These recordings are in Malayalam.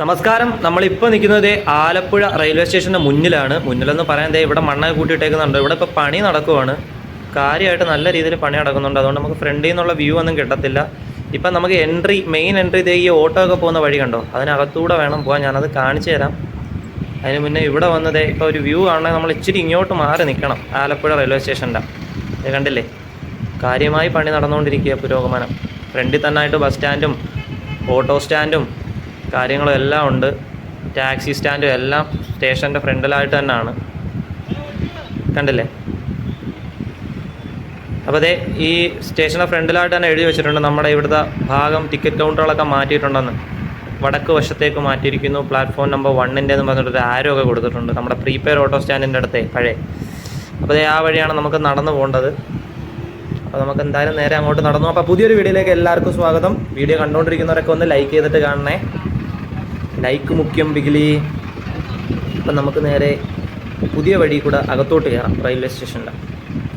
നമസ്കാരം. നമ്മളിപ്പോൾ നിൽക്കുന്നത് ആലപ്പുഴ റെയിൽവേ സ്റ്റേഷന്റെ മുന്നിലാണ്. മുന്നിലെന്ന് പറയാൻ ദേ ഇവിടെ മണ്ണൊക്കെ കൂട്ടിയിട്ടേക്കുന്നുണ്ട്. ഇവിടെ ഇപ്പോൾ പണി നടക്കുവാണ്. കാര്യമായിട്ട് നല്ല രീതിയിൽ പണി നടക്കുന്നുണ്ട്. അതുകൊണ്ട് നമുക്ക് ഫ്രണ്ടിൽ നിന്നുള്ള വ്യൂ ഒന്നും കിട്ടത്തില്ല. ഇപ്പം നമുക്ക് എൻട്രി മെയിൻ എൻട്രി ഇതേ ഈ ഓട്ടോ ഒക്കെ പോകുന്ന വഴി കണ്ടോ? അതിനകത്തൂടെ വേണം പോകാൻ ഞാനത് കാണിച്ചു തരാം. അതിന് മുന്നേ ഇവിടെ വന്നത് ഇപ്പോൾ ഒരു വ്യൂ ആണെങ്കിൽ നമ്മൾ ഇച്ചിരി ഇങ്ങോട്ട് മാറി നിൽക്കണം ആലപ്പുഴ റെയിൽവേ സ്റ്റേഷന്റെ. ഇത് കണ്ടില്ലേ? കാര്യമായി പണി നടന്നുകൊണ്ടിരിക്കുക പുരോഗമനം. ഫ്രണ്ടിൽ തന്നെ ആയിട്ട് ബസ് സ്റ്റാൻഡും ഓട്ടോ സ്റ്റാൻഡും കാര്യങ്ങളും എല്ലാം ഉണ്ട്. ടാക്സി സ്റ്റാൻഡും എല്ലാം സ്റ്റേഷന്റെ ഫ്രണ്ടിലായിട്ട് തന്നെയാണ്. കണ്ടില്ലേ? അപ്പോൾ അതെ ഈ സ്റ്റേഷന്റെ ഫ്രണ്ടിലായിട്ട് തന്നെ എഴുതി വെച്ചിട്ടുണ്ട് നമ്മുടെ ഇവിടുത്തെ ഭാഗം ടിക്കറ്റ് കൗണ്ടറുകളൊക്കെ മാറ്റിയിട്ടുണ്ടെന്ന്. വടക്ക് വശത്തേക്ക് മാറ്റിയിരിക്കുന്നു. പ്ലാറ്റ്ഫോം നമ്പർ വണ്ണിന്റെ എന്ന് പറഞ്ഞിട്ടൊരു ആരോ ഒക്കെ കൊടുത്തിട്ടുണ്ട്. നമ്മുടെ പ്രീപെയർ ഓട്ടോ സ്റ്റാൻഡിന്റെ അടുത്തേ പഴയ അപ്പോൾ ആ വഴിയാണ് നമുക്ക് നടന്നു പോകേണ്ടത്. അപ്പോൾ നമുക്ക് എന്തായാലും നേരെ അങ്ങോട്ട് നടന്നു. അപ്പോൾ പുതിയൊരു വീഡിയോയിലേക്ക് എല്ലാവർക്കും സ്വാഗതം. വീഡിയോ കണ്ടുകൊണ്ടിരിക്കുന്നവരൊക്കെ ഒന്ന് ലൈക്ക് ചെയ്തിട്ട് കാണണേ. ലൈക്ക് മുഖ്യം ബിഗിലി അപ്പം നമുക്ക് നേരെ പുതിയ വഴി കൂടെ അകത്തോട്ട് കയറാം റെയിൽവേ സ്റ്റേഷനിൽ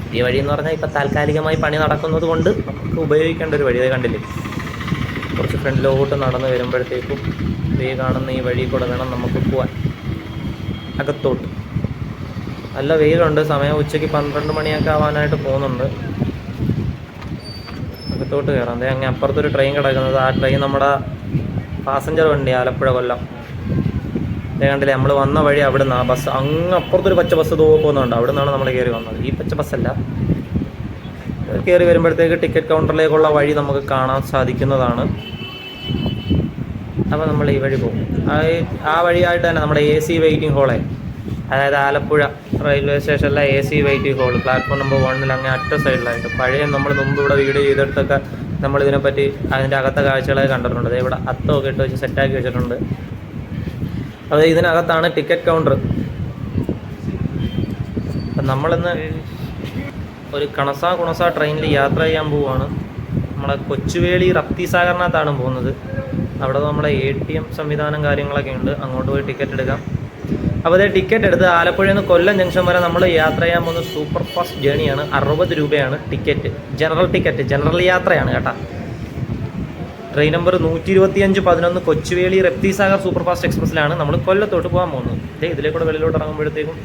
പുതിയ വഴി എന്ന് പറഞ്ഞാൽ ഇപ്പം താൽക്കാലികമായി പണി നടക്കുന്നത് കൊണ്ട് നമുക്ക് ഉപയോഗിക്കേണ്ട ഒരു വഴി അത് കണ്ടില്ലേ? കുറച്ച് ഫ്രണ്ടിലോട്ട് നടന്ന് വരുമ്പോഴത്തേക്കും ഈ കാണുന്ന ഈ വഴി കൂടെ വേണം നമുക്ക് പോവാൻ. അകത്തോട്ട്. നല്ല വെയിലുണ്ട് സമയം ഉച്ചയ്ക്ക് പന്ത്രണ്ട് മണിയൊക്കെ ആവാനായിട്ട് പോകുന്നുണ്ട്. അകത്തോട്ട് കയറാം. അതേ അങ്ങ് അപ്പുറത്തൊരു ട്രെയിൻ കിടക്കുന്നത്. ആ ട്രെയിൻ നമ്മുടെ പാസഞ്ചർ വണ്ടി ആലപ്പുഴ കൊല്ലം. കണ്ടില്ലേ നമ്മൾ വന്ന വഴി അവിടെ നിന്ന് ആ ബസ്. അങ്ങ് അപ്പുറത്തൊരു പച്ച ബസ് പോകുന്നുണ്ട്. അവിടെ നിന്നാണ് നമ്മൾ കയറി വന്നത്. ഈ പച്ച ബസ്സല്ല കയറി വരുമ്പോഴത്തേക്ക് ടിക്കറ്റ് കൗണ്ടറിലേക്കുള്ള വഴി നമുക്ക് കാണാൻ സാധിക്കുന്നതാണ്. അപ്പോൾ നമ്മൾ ഈ വഴി പോകും. ആ വഴിയായിട്ട് തന്നെ നമ്മുടെ എ സി വെയിറ്റിംഗ് ഹോളെ അതായത് ആലപ്പുഴ റെയിൽവേ സ്റ്റേഷനിലെ A C waiting hall platform number വണ്ണിൽ അങ്ങനെ അറ്റ സൈഡിലായിട്ട് പഴയ നമ്മൾ മുമ്പ് ഇവിടെ വീഡിയോ ചെയ്തെടുത്തൊക്കെ നമ്മൾ ഇതിനെപ്പറ്റി അതിന്റെ അകത്തെ കാഴ്ചകളൊക്കെ കണ്ടിട്ടുണ്ട്. ഇവിടെ അത്തമൊക്കെ ഇട്ട് വെച്ച് സെറ്റാക്കി വെച്ചിട്ടുണ്ട്. അത് ഇതിനകത്താണ് ടിക്കറ്റ് കൗണ്ടർ നമ്മളിന്ന് ഒരു കണസ കുണസ ട്രെയിനിൽ യാത്ര ചെയ്യാൻ പോവുകയാണ് നമ്മളെ കൊച്ചുവേളി റപ്തി സാഗറിനകത്താണ് പോകുന്നത്. അവിടെ നമ്മുടെ എ ടി എം സംവിധാനം കാര്യങ്ങളൊക്കെ ഉണ്ട്. അങ്ങോട്ട് പോയി ടിക്കറ്റ് എടുക്കാം. അപ്പോൾ അതേ ടിക്കറ്റ് എടുത്ത് ആലപ്പുഴയിൽ നിന്ന് കൊല്ലം ജംഗ്ഷൻ വരെ നമ്മൾ യാത്ര ചെയ്യാൻ പോകുന്ന സൂപ്പർ ഫാസ്റ്റ് ജേണിയാണ് അറുപത് രൂപയാണ് ടിക്കറ്റ് ജനറൽ ടിക്കറ്റ് ജനറൽ യാത്രയാണ് കേട്ടോ. ട്രെയിൻ നമ്പർ നൂറ്റി ഇരുപത്തിയഞ്ച് പതിനൊന്ന് കൊച്ചുവേളി റെപ്തിസാഗർ സൂപ്പർ ഫാസ്റ്റ് എക്സ്പ്രസ്സിലാണ് നമ്മൾ കൊല്ലത്തോട്ട് പോകാൻ പോകുന്നത്. ഇതേ ഇതിലേക്കൂടെ വെളിയിലോട്ട് ഇറങ്ങുമ്പോഴത്തേക്കും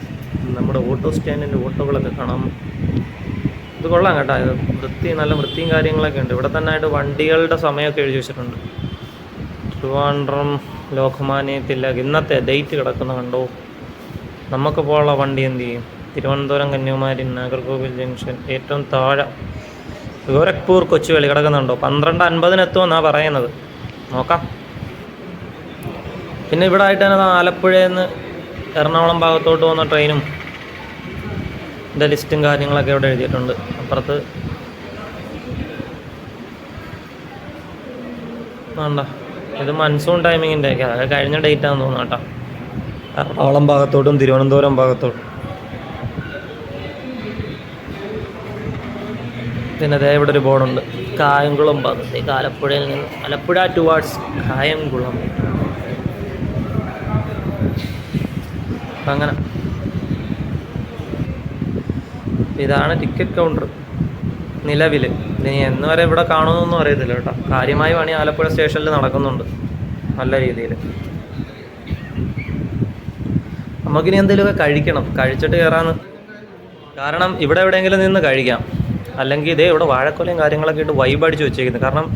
നമ്മുടെ ഓട്ടോ സ്റ്റാൻഡിന്റെ ഓട്ടോകളൊക്കെ കാണാം ഇത് കൊള്ളാം കേട്ടോ. ഇത് വൃത്തി നല്ല വൃത്തിയും കാര്യങ്ങളൊക്കെ ഉണ്ട്. ഇവിടെ തന്നെ ആയിട്ട് വണ്ടികളുടെ സമയമൊക്കെ എഴുതി വെച്ചിട്ടുണ്ട്. ട്രിവാൻഡ്രം ലോകമാന്യ തിലക് ഇന്നത്തെ ഡേറ്റ് കിടക്കുന്ന കണ്ടോ? നമുക്ക് പോകാനുള്ള വണ്ടി എന്ത് ചെയ്യും? തിരുവനന്തപുരം കന്യാകുമാരി നാഗർകോവിൽ ജംഗ്ഷൻ. ഏറ്റവും താഴെ ഗോരഖ്പൂർ കൊച്ചുവേളി കിടക്കുന്നുണ്ടോ? പന്ത്രണ്ട് അൻപതിനെത്തുമെന്നാണ് പറയുന്നത്. നോക്കാം. പിന്നെ ഇവിടെ ആയിട്ട് തന്നെ ആലപ്പുഴയിൽ നിന്ന് എറണാകുളം ഭാഗത്തോട്ട് പോകുന്ന ട്രെയിനും ഇതിന്റെ ലിസ്റ്റും കാര്യങ്ങളൊക്കെ ഇവിടെ എഴുതിയിട്ടുണ്ട്. അപ്പുറത്ത് വേണ്ട. ഇത് മൺസൂൺ ടൈമിങ്ങിന്റെ ഒക്കെ അതൊക്കെ കഴിഞ്ഞ ഡേറ്റ് ആണെന്ന് തോന്നുന്നു കേട്ടോ. എറണാകുളം ഭാഗത്തോട്ടും തിരുവനന്തപുരം ഭാഗത്തോട്ടും. പിന്നെ അതേ ഇവിടെ ഒരു ബോർഡുണ്ട് കായംകുളം ഭാഗത്തേക്ക് ആലപ്പുഴയിൽ നിന്ന്. ആലപ്പുഴ ടുവാർഡ്സ് കായംകുളം. അങ്ങനെ. ഇതാണ് ടിക്കറ്റ് കൗണ്ടർ നിലവിൽ ഇനി എന്ന് വരെ ഇവിടെ കാണുമെന്നൊന്നും അറിയത്തില്ല കേട്ടോ. കാര്യമായി പണി ആലപ്പുഴ സ്റ്റേഷനിൽ നടക്കുന്നുണ്ട്. നല്ല രീതിയിൽ നമുക്കിനി എന്തെങ്കിലുമൊക്കെ കഴിക്കണം. കഴിച്ചിട്ട് കയറാന്ന്. കാരണം ഇവിടെ എവിടെയെങ്കിലും നിന്ന് കഴിക്കാം. അല്ലെങ്കിൽ ഇതേ ഇവിടെ വാഴക്കൊലയും കാര്യങ്ങളൊക്കെ ഇട്ട് വൈബ് അടിച്ച് വെച്ചേക്കുന്നത് കാരണം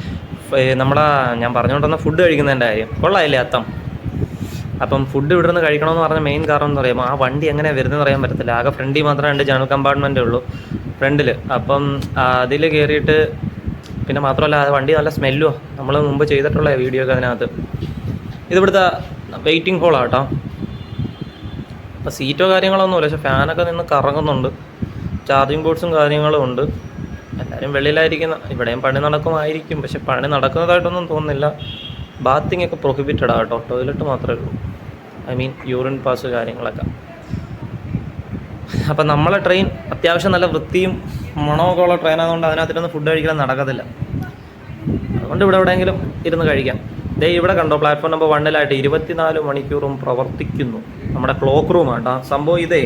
നമ്മളെ ഞാൻ പറഞ്ഞുകൊണ്ടിരുന്ന ഫുഡ് കഴിക്കുന്നതിന്റെ കാര്യം. കൊള്ളായില്ലേ അത്തം? അപ്പം ഫുഡ് ഇവിടെ നിന്ന് കഴിക്കണമെന്ന് പറഞ്ഞ മെയിൻ കാരണം എന്ന് പറയുമ്പോൾ ആ വണ്ടി എങ്ങനെയാണ് വരുന്നതെന്ന് അറിയാൻ പറ്റത്തില്ല. ആകെ ഫ്രണ്ടിൽ മാത്രമേ രണ്ട് ജനറൽ കമ്പാർട്ട്മെന്റേ ഉള്ളൂ. ഫ്രണ്ടിൽ അപ്പം അതിൽ കയറിയിട്ട് പിന്നെ മാത്രമല്ല വണ്ടി നല്ല സ്മെല്ലോ നമ്മൾ മുമ്പ് ചെയ്തിട്ടുള്ള വീഡിയോ ഒക്കെ അതിനകത്ത്. ഇതിവിടുത്തെ വെയിറ്റിംഗ് ഹോളാണ് കേട്ടോ. അപ്പോൾ സീറ്റോ കാര്യങ്ങളൊന്നുമില്ല. പക്ഷെ ഫാനൊക്കെ നിന്ന് കറങ്ങുന്നുണ്ട്. ചാർജിങ് ബോർഡ്സും കാര്യങ്ങളും ഉണ്ട്. എല്ലാവരും വെളിയിലായിരിക്കുന്ന ഇവിടെയും പണി നടക്കുമായിരിക്കും. പക്ഷെ പണി നടക്കുന്നതായിട്ടൊന്നും തോന്നുന്നില്ല. ബാത്തിങ് ഒക്കെ പ്രൊഹിബിറ്റഡ് കേട്ടോ. ടോയ്ലറ്റ് മാത്രമേ ഉള്ളൂ. ഐ മീൻ യൂറിൻ പാസ് കാര്യങ്ങളൊക്കെ. അപ്പം നമ്മളെ ട്രെയിൻ അത്യാവശ്യം നല്ല വൃത്തിയും മണമൊക്കെ ഉള്ള ട്രെയിൻ ആയതുകൊണ്ട് അതിനകത്തിരുന്ന് ഫുഡ് കഴിക്കാൻ നടക്കത്തില്ല. അതുകൊണ്ട് ഇവിടെ എവിടെയെങ്കിലും ഇരുന്ന് കഴിക്കാം. ദേ ഇവിടെ കണ്ടോ പ്ലാറ്റ്ഫോം നമ്പർ വണ്ണിലായിട്ട് ഇരുപത്തിനാല് മണിക്കൂറും പ്രവർത്തിക്കുന്നു. നമ്മുടെ ക്ലോക്ക് റൂം ആട്ടോ. സംഭവം ഇതേ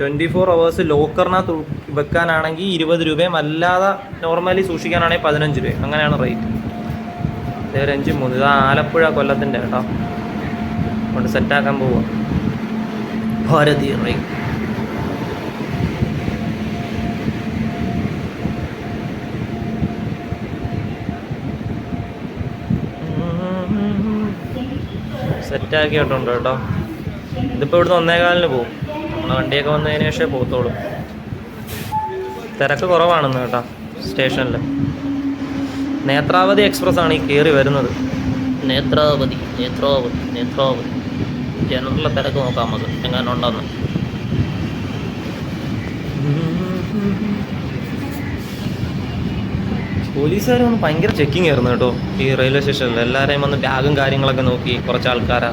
ട്വന്റി ഫോർ അവേഴ്സ് ലോക്കറിനകത്ത് വെക്കാനാണെങ്കിൽ ഇരുപത് രൂപയും അല്ലാതെ നോർമലി സൂക്ഷിക്കാനാണെങ്കിൽ പതിനഞ്ച് രൂപയും. അങ്ങനെയാണ് റേറ്റ് ഇതേ ഒരു അഞ്ച് മൂന്ന്. ഇത് ആലപ്പുഴ കൊല്ലത്തിന്റെ കേട്ടോ കൊണ്ട് സെറ്റാക്കാൻ പോവുക ഭാരതി റെയിൽ സെറ്റാക്കിയിട്ടുണ്ട് കേട്ടോ. ഇതിപ്പോൾ ഇവിടുന്ന് ഒന്നേകാലിന് പോകും നമ്മളെ വണ്ടിയൊക്കെ വന്നതിന് ശേഷമേ പോകത്തുള്ളൂ. തിരക്ക് കുറവാണെന്ന് കേട്ടോ സ്റ്റേഷനിൽ നേത്രാവതി എക്സ്പ്രസ് ആണ് ഈ കയറി വരുന്നത്. നേത്രാവതി നേത്രാവതി നേത്രാവതി. ജനറലിലെ തിരക്ക് നോക്കാം നമുക്ക്. എങ്ങനെ ഉണ്ടെന്ന് പോലീസുകാർ വന്ന് ഭയങ്കര ചെക്കിംഗ് ആയിരുന്നു കേട്ടോ ഈ റെയിൽവേ സ്റ്റേഷനിൽ എല്ലാവരെയും വന്ന് ബാഗും കാര്യങ്ങളൊക്കെ നോക്കി കുറച്ച് ആൾക്കാരാ.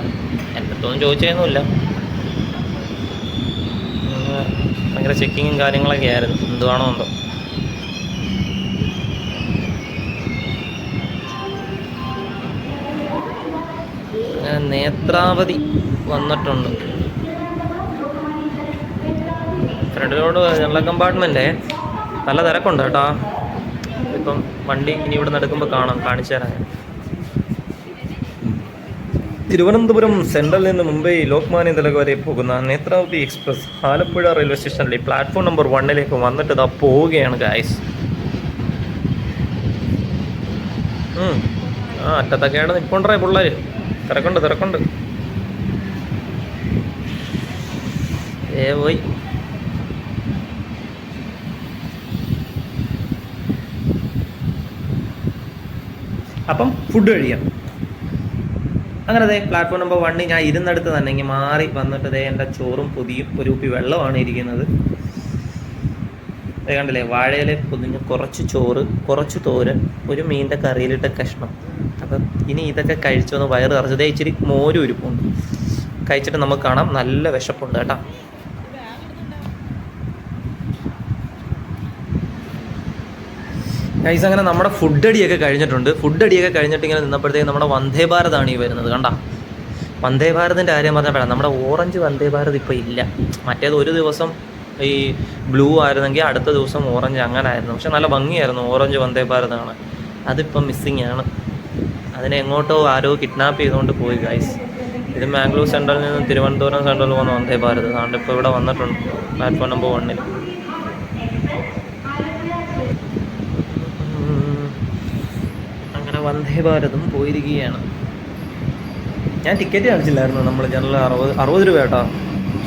എന്റെ അടുത്തൊന്നും ചോദിച്ചതൊന്നുമില്ല ഭയങ്കര ചെക്കിങ്ങും കാര്യങ്ങളൊക്കെ ആയിരുന്നു. എന്തുവാണോ എന്തോ. നേത്രാവതി. വന്നിട്ടുണ്ട്. ഫ്രണ്ടിലോട് ജനറൽ കമ്പാർട്ട്മെന്റേ. നല്ല തിരക്കുണ്ട് കേട്ടോ. ഇപ്പം വണ്ടി ഇനി ഇവിടെ നടക്കുമ്പോൾ കാണാം കാണിച്ചു തരാം തിരുവനന്തപുരം സെൻട്രലിൽ നിന്ന് മുംബൈ ലോക്മാന്യ തിലക് വരെ പോകുന്ന നേത്രാവതി എക്സ്പ്രസ് ആലപ്പുഴ റെയിൽവേ സ്റ്റേഷനിലെ പ്ലാറ്റ്ഫോം നമ്പർ വണ്ണിലേക്ക് വന്നിട്ട് ഇതാ പോവുകയാണ് ഗായ്സ് ആ അറ്റത്തൊക്കെയാണ് നിൽപ്പുണ്ടേ പിള്ളേർ തിരക്കുണ്ട് തിരക്കുണ്ട്. ഏ പോയി. അപ്പം ഫുഡ് കഴിയാം അങ്ങനെ അതെ പ്ലാറ്റ്ഫോം നമ്പർ വണ്ണിൽ ഞാൻ ഇരുന്നടുത്ത് തന്നെ ഇങ്ങനെ മാറി വന്നിട്ട് ദേ എന്റെ ചോറും പൊതിയും ഒരു കുപ്പി വെള്ളമാണ് ഇരിക്കുന്നത്. ദേ കണ്ടില്ലേ വാഴയിലെ പൊതിഞ്ഞ് കുറച്ച് ചോറ് കുറച്ച് തോരൻ ഒരു മീനിന്റെ കറിയിലിട്ട കഷ്ണം. അപ്പം ഇനി ഇതൊക്കെ കഴിച്ചു വന്ന് വയറ് നിറച്ചതേ ഇച്ചിരി മോരും ഉരുപ്പുണ്ട്. കഴിച്ചിട്ട് നമുക്ക് കാണാം നല്ല വിശപ്പുണ്ട് കേട്ടോ. ഗൈസ് അങ്ങനെ നമ്മുടെ ഫുഡ് അടിയൊക്കെ കഴിഞ്ഞിട്ടുണ്ട്. ഫുഡ് അടിയൊക്കെ കഴിഞ്ഞിട്ട് ഇങ്ങനെ നിന്നപ്പോഴത്തേക്ക് നമ്മുടെ വന്ദേ ഭാരതാണ് ഈ വരുന്നത് കണ്ട? വന്ദേ ഭാരതിന്റെ കാര്യം പറഞ്ഞപ്പോഴാണ് നമ്മുടെ ഓറഞ്ച് വന്ദേ ഭാരത് ഇപ്പോൾ ഇല്ല. മറ്റേത് ഒരു ദിവസം ഈ ബ്ലൂ ആയിരുന്നെങ്കിൽ അടുത്ത ദിവസം ഓറഞ്ച് അങ്ങനെ ആയിരുന്നു പക്ഷെ നല്ല ഭംഗിയായിരുന്നു ഓറഞ്ച് വന്ദേ ഭാരത് കാണാൻ. അതിപ്പം മിസ്സിങ് ആണ്. അതിനെ എങ്ങോട്ടോ ആരോ കിഡ്നാപ്പ് ചെയ്തുകൊണ്ട് പോയി ഗൈസ് ഇത് മാംഗ്ലൂർ സെൻട്രലിൽ നിന്ന് തിരുവനന്തപുരം സെൻട്രലിൽ വന്ന് വന്ദേ ഭാരത്. അതുകൊണ്ട് ഇപ്പോൾ ഇവിടെ വന്നിട്ടുണ്ട്. പ്ലാറ്റ്ഫോം നമ്പർ വണ്ണിൽ ഉം. അങ്ങനെ വന്ദേ ഭാരതും പോയിരിക്കുകയാണ്. ഞാൻ ടിക്കറ്റ് കാണിച്ചില്ലായിരുന്നു. നമ്മൾ ജനറൽ അറുപത് അറുപത് രൂപ കേട്ടോ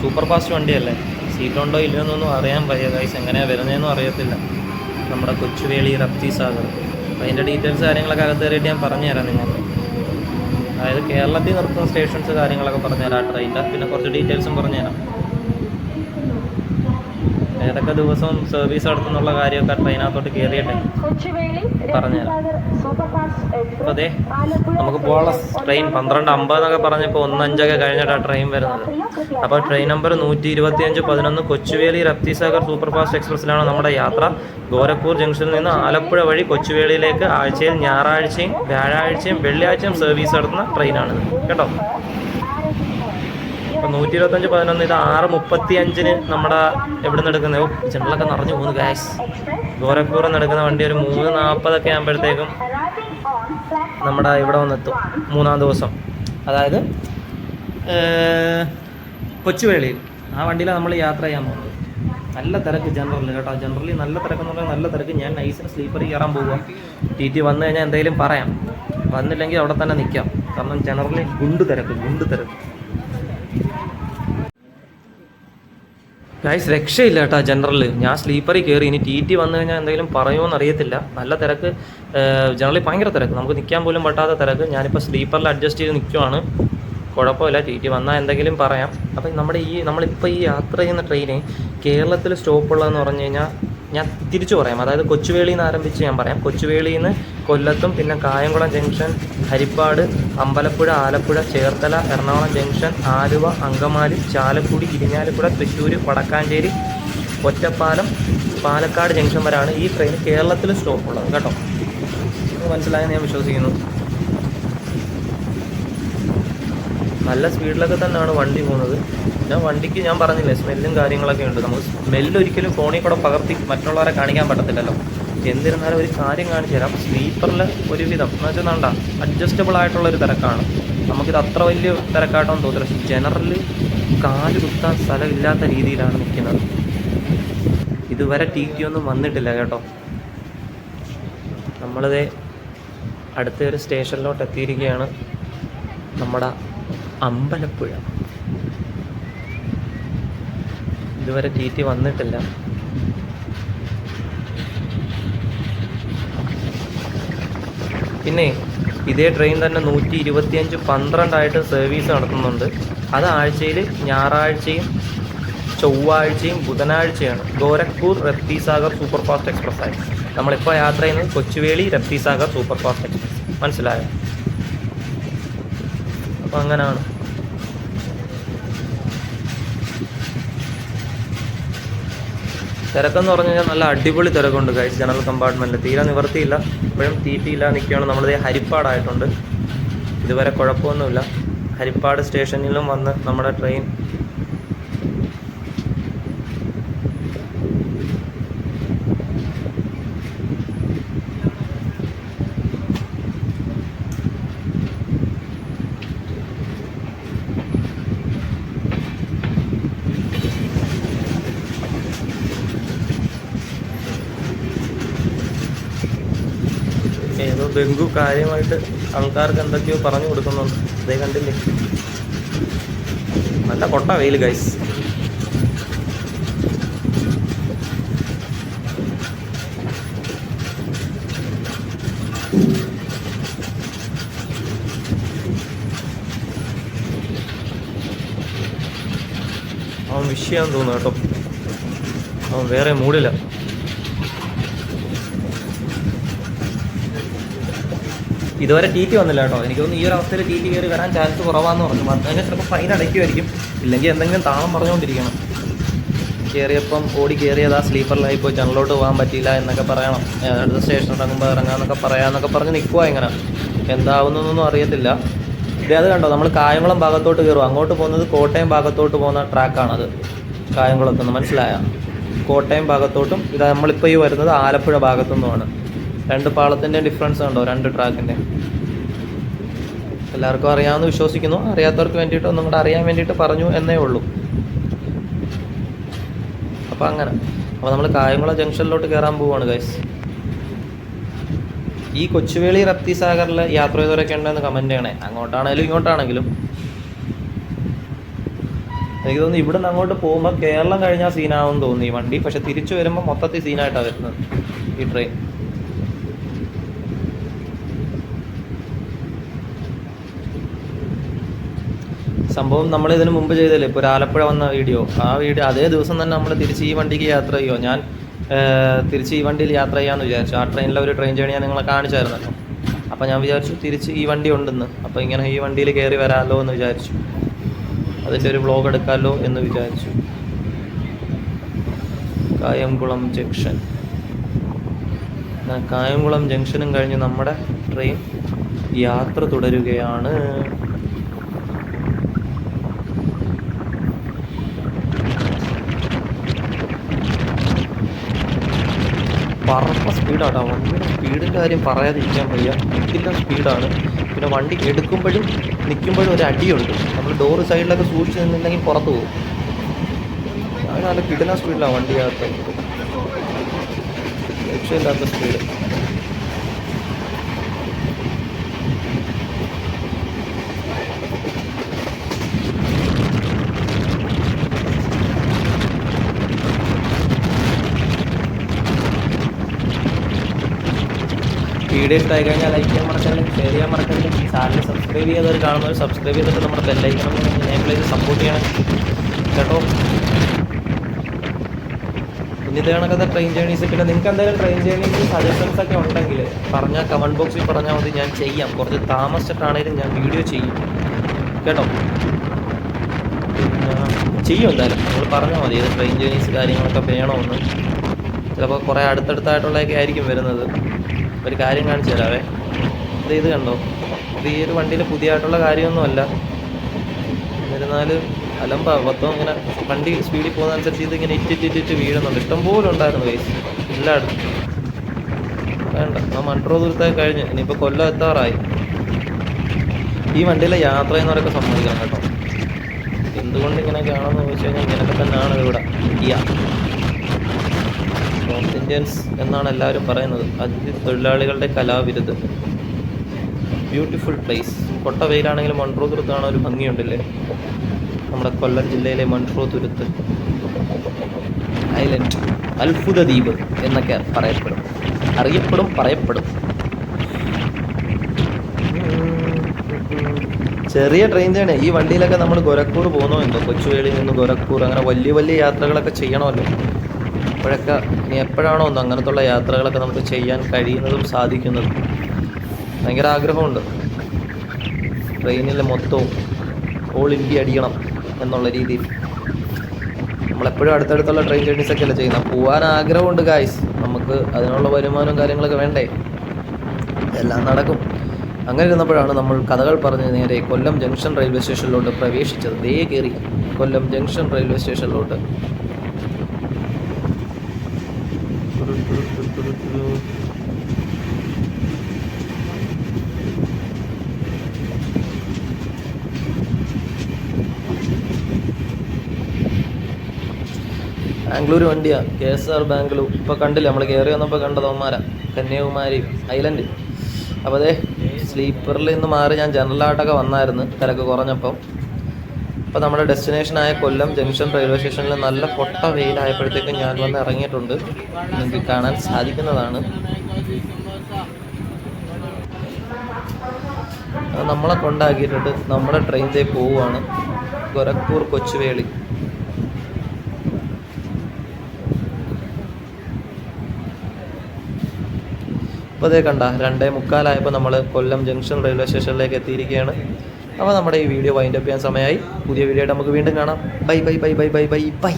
സൂപ്പർ ഫാസ്റ്റ് വണ്ടിയല്ലേ. സീറ്റ് ഉണ്ടോ എന്നൊന്നും അറിയാൻ വയ്യ. ഗൈസ് എങ്ങനെയാണ് വരുന്നതെന്നും അറിയത്തില്ല. നമ്മുടെ കൊച്ചുവേളി റപ്തി സാഗർ. അപ്പം അതിന്റെ ഡീറ്റെയിൽസ് കാര്യങ്ങളൊക്കെ അകത്ത് കയറിയിട്ട് ഞാൻ പറഞ്ഞുതരാം നിങ്ങൾക്ക് അതായത് കേരളത്തിൽ നിർത്തുന്ന സ്റ്റേഷൻസ് കാര്യങ്ങളൊക്കെ പറഞ്ഞുതരാം. ആ ട്രെയിനിന്റെ പിന്നെ കുറച്ച് ഡീറ്റെയിൽസും പറഞ്ഞുതരാം. ഏതൊക്കെ ദിവസവും സർവീസ് നടത്തുന്നുള്ള കാര്യമൊക്കെ ട്രെയിനകത്തോട്ട് കയറിയിട്ടെ പറഞ്ഞുതരാം. അപ്പോൾ അതെ നമുക്ക് പോകാനുള്ള ട്രെയിൻ പന്ത്രണ്ട് അമ്പത് എന്നൊക്കെ പറഞ്ഞപ്പോൾ ഒന്നഞ്ചൊക്കെ കഴിഞ്ഞിട്ടാണ് ട്രെയിൻ വരുന്നത്. അപ്പോൾ ട്രെയിൻ നമ്പർ നൂറ്റി ഇരുപത്തി അഞ്ച് പതിനൊന്ന് കൊച്ചുവേളി രപ്തിസാഗർ സൂപ്പർ ഫാസ്റ്റ് എക്സ്പ്രസ്സിലാണ് നമ്മുടെ യാത്ര. ഗോരഖ്പൂർ ജംഗ്ഷനിൽ നിന്ന് ആലപ്പുഴ വഴി കൊച്ചുവേളിയിലേക്ക് ആഴ്ചയിൽ ഞായറാഴ്ചയും വ്യാഴാഴ്ചയും വെള്ളിയാഴ്ചയും സർവീസ് നടത്തുന്ന ട്രെയിനാണിത് കേട്ടോ? അപ്പോൾ നൂറ്റി ഇരുപത്തഞ്ച് പതിനൊന്ന് ഇത് ആറ് മുപ്പത്തി അഞ്ചിന് നമ്മുടെ എവിടെ നിന്ന് എടുക്കുന്നത് ജനറലൊക്കെ നിറഞ്ഞു പോകുന്നു ഗ്യാസ് ഗോരഖ്പൂർ നിന്ന് എടുക്കുന്ന വണ്ടി ഒരു മൂന്ന് നാൽപ്പതൊക്കെ ആകുമ്പോഴത്തേക്കും നമ്മുടെ ഇവിടെ വന്നെത്തും മൂന്നാം ദിവസം. അതായത് കൊച്ചുവേളിയിൽ. ആ വണ്ടിയിലാണ് നമ്മൾ യാത്ര ചെയ്യാൻ പോകുന്നത്. നല്ല തിരക്ക് ജനറലിൽ കേട്ടോ. ജനറലി നല്ല തിരക്കെന്ന് പറഞ്ഞാൽ നല്ല തിരക്ക്. ഞാൻ നൈസിന് സ്ലീപ്പറിൽ കയറാൻ പോവുക ടി ടി വന്നു കഴിഞ്ഞാൽ എന്തെങ്കിലും പറയാം. വന്നില്ലെങ്കിൽ അവിടെ തന്നെ നിൽക്കാം കാരണം ജനറലി ഗുണ്ട് തിരക്ക് ഗുണ്ട് തിരക്ക്. ഗൈസ് രക്ഷയില്ല കേട്ടോ ജനറലിൽ ഞാൻ സ്ലീപ്പറിൽ കയറി ഇനി ടി ടി വന്നു കഴിഞ്ഞാൽ എന്തെങ്കിലും പറയുമോ എന്നറിയത്തില്ല. നല്ല തിരക്ക്. ജനറലി ഭയങ്കര തിരക്ക്. നമുക്ക് നിൽക്കാൻ പോലും പറ്റാത്ത തിരക്ക്. ഞാനിപ്പോൾ സ്ലീപ്പറിൽ അഡ്ജസ്റ്റ് ചെയ്ത് നിൽക്കുവാണ് കുഴപ്പമില്ല. ടി ടി വന്നാൽ എന്തെങ്കിലും പറയാം. അപ്പം നമ്മുടെ ഈ നമ്മളിപ്പോൾ ഈ യാത്ര ചെയ്യുന്ന ട്രെയിന് കേരളത്തിൽ സ്റ്റോപ്പുള്ളതെന്ന് പറഞ്ഞു കഴിഞ്ഞാൽ ഞാൻ തിരിച്ചു പറയാം. അതായത് കൊച്ചുവേളിയിൽ നിന്ന് ആരംഭിച്ച് ഞാൻ പറയാം. കൊച്ചുവേളിയിൽ നിന്ന് കൊല്ലത്തും പിന്നെ Kayamkulam junction Haripad Ambalappuzha Alappuzha Cherthala Ernakulam junction Aluva Angamaly Chalakudy Irinjalakuda Thrissur Vadakkanchery Ottapalam Palakkad junction വരെയാണ് ഈ ട്രെയിൻ കേരളത്തിൽ സ്റ്റോപ്പുള്ളത് കേട്ടോ? മനസ്സിലായെന്ന് ഞാൻ വിശ്വസിക്കുന്നു. നല്ല സ്പീഡിലൊക്കെ തന്നെയാണ് വണ്ടി പോകുന്നത്. ഞാൻ വണ്ടിക്ക് ഞാൻ പറഞ്ഞില്ലേ സ്മെല്ലും കാര്യങ്ങളൊക്കെ ഉണ്ട്. നമുക്ക് സ്മെല്ല് ഒരിക്കലും ഫോണിൽ കൂടെ പകർത്തി മറ്റുള്ളവരെ കാണിക്കാൻ പറ്റത്തില്ലല്ലോ. എന്നിരുന്നാലും ഒരു കാര്യം കാണിച്ചു തരാം. സ്ലീപ്പറിൽ ഒരുവിധം എന്ന് വെച്ചാൽ വേണ്ട അഡ്ജസ്റ്റബിൾ ആയിട്ടുള്ളൊരു തിരക്കാണ്. നമുക്കിത് അത്ര വലിയ തിരക്കായിട്ടൊന്നും തോന്നില്ല പക്ഷേ ജനറലിൽ കാൽ കുത്താൻ സ്ഥലമില്ലാത്ത രീതിയിലാണ് നിൽക്കുന്നത്. ഇതുവരെ ടി ടി ഒന്നും വന്നിട്ടില്ല കേട്ടോ. നമ്മളിത് അടുത്ത ഒരു സ്റ്റേഷനിലോട്ട് എത്തിയിരിക്കുകയാണ്. നമ്മുടെ അമ്പലപ്പുഴ. ഇതുവരെ ടി വന്നിട്ടില്ല. പിന്നെ ഇതേ ട്രെയിൻ തന്നെ നൂറ്റി ഇരുപത്തിയഞ്ച് പന്ത്രണ്ടായിട്ട് സർവീസ് നടത്തുന്നുണ്ട്. അത് ആഴ്ചയിൽ ഞായറാഴ്ചയും ചൊവ്വാഴ്ചയും ബുധനാഴ്ചയാണ്. Gorakhpur Raptisagar super fast express ആയി നമ്മളിപ്പോൾ യാത്ര ചെയ്യുന്നത് Kochuveli Raptisagar super fast express മനസ്സിലായോ? അപ്പോൾ അങ്ങനെയാണ് തിരക്കെന്ന് പറഞ്ഞു കഴിഞ്ഞാൽ നല്ല അടിപൊളി തിരക്കുണ്ട് കഴിച്ച് ജനറൽ കമ്പാർട്ട്മെന്റിൽ തീരെ നിവർത്തിയില്ല. ഇപ്പോഴും തീറ്റിയില്ല നിൽക്കുകയാണ്. നമ്മളിത് ഹരിപ്പാടായിട്ടുണ്ട്. ഇതുവരെ കുഴപ്പമൊന്നുമില്ല. ഹരിപ്പാട് സ്റ്റേഷനിലും വന്ന് നമ്മുടെ ട്രെയിൻ ബംഗു കാര്യമായിട്ട് ആൾക്കാർക്ക് എന്തൊക്കെയോ പറഞ്ഞു കൊടുക്കുന്നുണ്ട്. അതേ കണ്ടില്ലേ? നല്ല കൊട്ട വെയിൽ ഗൈസ് അവൻ വിഷയാന്ന് തോന്നുന്നു കേട്ടോ. അവൻ വേറെ മൂടില്ല ഇതുവരെ ടി ടി വന്നില്ല കേട്ടോ. എനിക്ക് തോന്നുന്നു ഈ ഒരു അവസ്ഥയിൽ ടി ടി കയറി വരാൻ ചാൻസ് കുറവാന്ന് പറഞ്ഞു. വന്നതിന് ചിലപ്പോൾ ഫൈൻ അടയ്ക്കുമായിരിക്കും. ഇല്ലെങ്കിൽ എന്തെങ്കിലും താളം പറഞ്ഞുകൊണ്ടിരിക്കണം. കയറിയപ്പം ഓടി കയറിയത് ആ സ്ലീപ്പറിലായി പോയി. ജനലോട്ട് പോകാൻ പറ്റിയില്ല എന്നൊക്കെ പറയണം. അടുത്ത സ്റ്റേഷൻ ഇറങ്ങുമ്പോൾ ഇറങ്ങാമെന്നൊക്കെ പറയാന്നൊക്കെ പറഞ്ഞ് നിൽക്കുക ഇങ്ങനെ. എന്താവുന്നൊന്നും അറിയത്തില്ല. ഇതേ അത് കണ്ടോ? നമ്മൾ കായംകുളം ഭാഗത്തോട്ട് കയറും അങ്ങോട്ട് പോകുന്നത് കോട്ടയം ഭാഗത്തോട്ട് പോകുന്ന ട്രാക്കാണത് കായംകുളത്ത് നിന്ന് മനസ്സിലായ? കോട്ടയം ഭാഗത്തോട്ടും ഇത് നമ്മളിപ്പോൾ ഈ വരുന്നത് ആലപ്പുഴ ഭാഗത്തു നിന്നുമാണ് രണ്ട് പാളത്തിന്റെ ഡിഫറൻസ് ഉണ്ടോ? രണ്ട് ട്രാക്കിന്റെ എല്ലാവർക്കും അറിയാമെന്ന് വിശ്വസിക്കുന്നു. അറിയാത്തവർക്ക് വേണ്ടിയിട്ട് ഒന്നും കൂടെ അറിയാൻ വേണ്ടിയിട്ട് പറഞ്ഞു എന്നേ ഉള്ളൂ. അപ്പം അങ്ങനെ. അപ്പോൾ നമ്മൾ കായംകുള ജംഗ്ഷനിലോട്ട് കയറാൻ പോവുകയാണ് ഗൈസ് ഈ കൊച്ചുവേളി റപ്തി സാഗറിൽ യാത്ര ചെയ്തവരൊക്കെ ഉണ്ടെന്ന് കമന്റ് ചെയ്യണേ. അങ്ങോട്ടാണെങ്കിലും ഇങ്ങോട്ടാണെങ്കിലും. എനിക്ക് തോന്നുന്നു ഇവിടെ നിന്ന് അങ്ങോട്ട് പോകുമ്പോൾ കേരളം കഴിഞ്ഞാൽ സീനാവും തോന്നുന്നു ഈ വണ്ടി. പക്ഷെ തിരിച്ചു വരുമ്പോൾ മൊത്തത്തിൽ സീനായിട്ടാണ് വരുന്നത് ഈ ട്രെയിൻ സംഭവം നമ്മൾ ഇതിന് മുമ്പ് ചെയ്തല്ലേ? ഇപ്പോൾ ഒരു ആലപ്പുഴ വന്ന വീഡിയോ. ആ വീഡിയോ അതേ ദിവസം തന്നെ നമ്മൾ തിരിച്ച് ഈ വണ്ടിക്ക് യാത്ര ചെയ്യുമോ ഞാൻ തിരിച്ച് ഈ വണ്ടിയിൽ യാത്ര ചെയ്യാമെന്ന് വിചാരിച്ചു. ആ ട്രെയിനിലെ ഒരു ട്രെയിൻ ജേണി ഞാൻ നിങ്ങളെ കാണിച്ചായിരുന്നല്ലോ. അപ്പോൾ ഞാൻ വിചാരിച്ചു തിരിച്ച് ഈ വണ്ടി ഉണ്ടെന്ന്. അപ്പോൾ ഇങ്ങനെ ഈ വണ്ടിയിൽ കയറി വരാമല്ലോ എന്ന് വിചാരിച്ചു. അതിന്റെ ഒരു വ്ളോഗ് എടുക്കാമല്ലോ എന്ന് വിചാരിച്ചു. കായംകുളം ജംഗ്ഷൻ. കായംകുളം ജംഗ്ഷനും കഴിഞ്ഞ് നമ്മുടെ ട്രെയിൻ യാത്ര തുടരുകയാണ്. പറപ്പ സ്പീഡാണ് വണ്ടിയുടെ സ്പീഡിന്റെ കാര്യം പറയാതിരിക്കാൻ വയ്യ. ഇതില്ല സ്പീഡാണ്. പിന്നെ വണ്ടി എടുക്കുമ്പോഴും നിൽക്കുമ്പോഴും ഒരു അടിയുണ്ട്. നമ്മൾ ഡോറ് സൈഡിലൊക്കെ സൂക്ഷിച്ച് നിന്നുണ്ടെങ്കിൽ പുറത്ത് പോകും. അത് നല്ല കിടുന്ന സ്പീഡിലാണ് വണ്ടിയകത്ത് രക്ഷയില്ലാത്ത സ്പീഡ്. വീഡിയോ ഇഷ്ടമായി കഴിഞ്ഞാൽ ലൈക്ക് ചെയ്യാൻ മറക്കരുത് ഷെയർ ചെയ്യാൻ മറക്കരുത്. ചാനൽ സബ്സ്ക്രൈബ് ചെയ്തവർ കാണുന്നവർ സബ്സ്ക്രൈബ് ചെയ്തിട്ട് നമ്മുടെ ബെല്ലൈക്കണം എനേബിൾ സപ്പോർട്ട് ചെയ്യണം. കേട്ടോ? പിന്നെ ഇത് കണക്കത്തെ ട്രെയിൻ ജേണീസ് പിന്നെ നിങ്ങൾക്ക് എന്തെങ്കിലും ട്രെയിൻ ജേണീസ് സജഷൻസ് ഒക്കെ ഉണ്ടെങ്കിൽ പറഞ്ഞാൽ കമന്റ് ബോക്സിൽ പറഞ്ഞാൽ മതി. ഞാൻ ചെയ്യാം. കുറച്ച് താമസിച്ചിട്ടാണെങ്കിലും ഞാൻ വീഡിയോ ചെയ്യും. കേട്ടോ? ചെയ്യും എന്തായാലും. നിങ്ങൾ പറഞ്ഞാൽ മതി. ഏത് ട്രെയിൻ ജേണീസ് കാര്യങ്ങളൊക്കെ വേണമെന്ന്. ചിലപ്പോൾ കുറേ അടുത്തടുത്തായിട്ടുള്ളതൊക്കെ ആയിരിക്കും വരുന്നത്. ഒരു കാര്യം കാണിച്ചു തരാവേ. ഇത് ഇത് കണ്ടോ? ഇത് ഈ ഒരു വണ്ടിയിൽ പുതിയതായിട്ടുള്ള കാര്യമൊന്നുമല്ല. എന്നിരുന്നാലും അലമ്പ മൊത്തം ഇങ്ങനെ വണ്ടി സ്പീഡിൽ പോകുന്ന അനുസരിച്ച് ഇത് ഇങ്ങനെ ഇറ്റിറ്റിറ്റിറ്റ് വീഴുന്നുണ്ട്. ഇഷ്ടംപോലെ ഉണ്ടായിരുന്നു കേസ് എല്ലായിടത്തും. വേണ്ട ആ മൺട്രോ ദൂരത്തായി കഴിഞ്ഞ് ഇനിയിപ്പോൾ കൊല്ലം എത്താറായി. ഈ വണ്ടിയിലെ യാത്ര എന്നവരൊക്കെ സമ്മതിക്കണം കേട്ടോ. എന്തുകൊണ്ട് ഇങ്ങനെയൊക്കെയാണെന്ന് ചോദിച്ചു കഴിഞ്ഞാൽ ഇങ്ങനെയൊക്കെ തന്നെയാണ് ഇവിടെ. ഇന്ത്യ നോർത്ത് ഇന്ത്യൻസ് എന്നാണ് എല്ലാവരും പറയുന്നത്. അതിഥി തൊഴിലാളികളുടെ കലാവിരുത്. ബ്യൂട്ടിഫുൾ പ്ലേസ് കൊട്ട വെയിലാണെങ്കിലും മൺട്രോ തുരുത്ത് കാണാൻ ഒരു ഭംഗിയുണ്ടല്ലേ? നമ്മുടെ കൊല്ലം ജില്ലയിലെ മൺട്രോ തുരുത്ത് ഐലൻഡ് അത്ഭുത ദ്വീപ് എന്നൊക്കെ പറയപ്പെടും. അറിയപ്പെടും പറയപ്പെടും. ചെറിയ ട്രെയിൻ തന്നെ ഈ വണ്ടിയിലൊക്കെ നമ്മൾ ഗോരഖ്പൂർ പോകുന്നോ എന്തോ കൊച്ചുവേളിയിൽ നിന്ന് ഗോരഖ്പൂർ. അങ്ങനെ വലിയ വലിയ യാത്രകളൊക്കെ ചെയ്യണമല്ലോ. അപ്പോഴൊക്കെ ഇനി എപ്പോഴാണോ ഒന്ന് അങ്ങനത്തുള്ള യാത്രകളൊക്കെ നമുക്ക് ചെയ്യാൻ കഴിയുന്നതും സാധിക്കുന്നതും. ഭയങ്കര ആഗ്രഹമുണ്ട്. ട്രെയിനിൽ മൊത്തവും ഓൾ ഇന്ത്യ അടിയണം എന്നുള്ള രീതിയിൽ. നമ്മളെപ്പോഴും അടുത്തടുത്തുള്ള ട്രെയിൻ ജേർണീസ് ഒക്കെ അല്ലേ ചെയ്യുന്നത് പോകാൻ ആഗ്രഹമുണ്ട് ഗായ്സ് നമുക്ക് അതിനുള്ള വരുമാനവും കാര്യങ്ങളൊക്കെ വേണ്ടേ? എല്ലാം നടക്കും. അങ്ങനെ ഇരുന്നപ്പോഴാണ് നമ്മൾ കഥകൾ പറഞ്ഞ് നേരെ കൊല്ലം ജംഗ്ഷൻ റെയിൽവേ സ്റ്റേഷനിലോട്ട് പ്രവേശിച്ചത്. ദേ കയറി കൊല്ലം ജംഗ്ഷൻ റെയിൽവേ സ്റ്റേഷനിലോട്ട്. ബാംഗ്ലൂർ വണ്ടിയാ. കെ എസ് ആർ ബാംഗ്ലൂർ ഇപ്പോൾ കണ്ടില്ല? നമ്മൾ കയറി വന്നപ്പോൾ കണ്ടത് ഒമാര കന്യാകുമാരി ഐലൻഡ്. അപ്പോൾ അതെ സ്ലീപ്പറിൽ നിന്ന് മാറി ഞാൻ ജനറലായിട്ടൊക്കെ വന്നായിരുന്നു. തിരക്ക് കുറഞ്ഞപ്പം. അപ്പോൾ നമ്മുടെ ഡെസ്റ്റിനേഷനായ കൊല്ലം ജംഗ്ഷൻ റെയിൽവേ സ്റ്റേഷനിൽ നല്ല പൊട്ട വെയിലായപ്പോഴത്തേക്കും ഞാൻ വന്ന് ഇറങ്ങിയിട്ടുണ്ട്. നിങ്ങൾക്ക് കാണാൻ സാധിക്കുന്നതാണ്. നമ്മളെ കൊണ്ടാക്കിയിട്ടുണ്ട്. നമ്മുടെ ട്രെയിനിൽ പോവുകയാണ്. ഗൊരഖ്പൂർ കൊച്ചുവേളി. അപ്പോൾ അതേ കണ്ട രണ്ടേ മുക്കാലായപ്പോൾ നമ്മൾ കൊല്ലം ജംഗ്ഷൻ റെയിൽവേ സ്റ്റേഷനിലേക്ക് എത്തിയിരിക്കുകയാണ്. അപ്പോൾ നമ്മുടെ ഈ വീഡിയോ വൈൻഡപ്പ് ചെയ്യാൻ സമയമായി. പുതിയ വീഡിയോ ആയിട്ട് നമുക്ക് വീണ്ടും കാണാം. Bye bye bye bye bye bye bye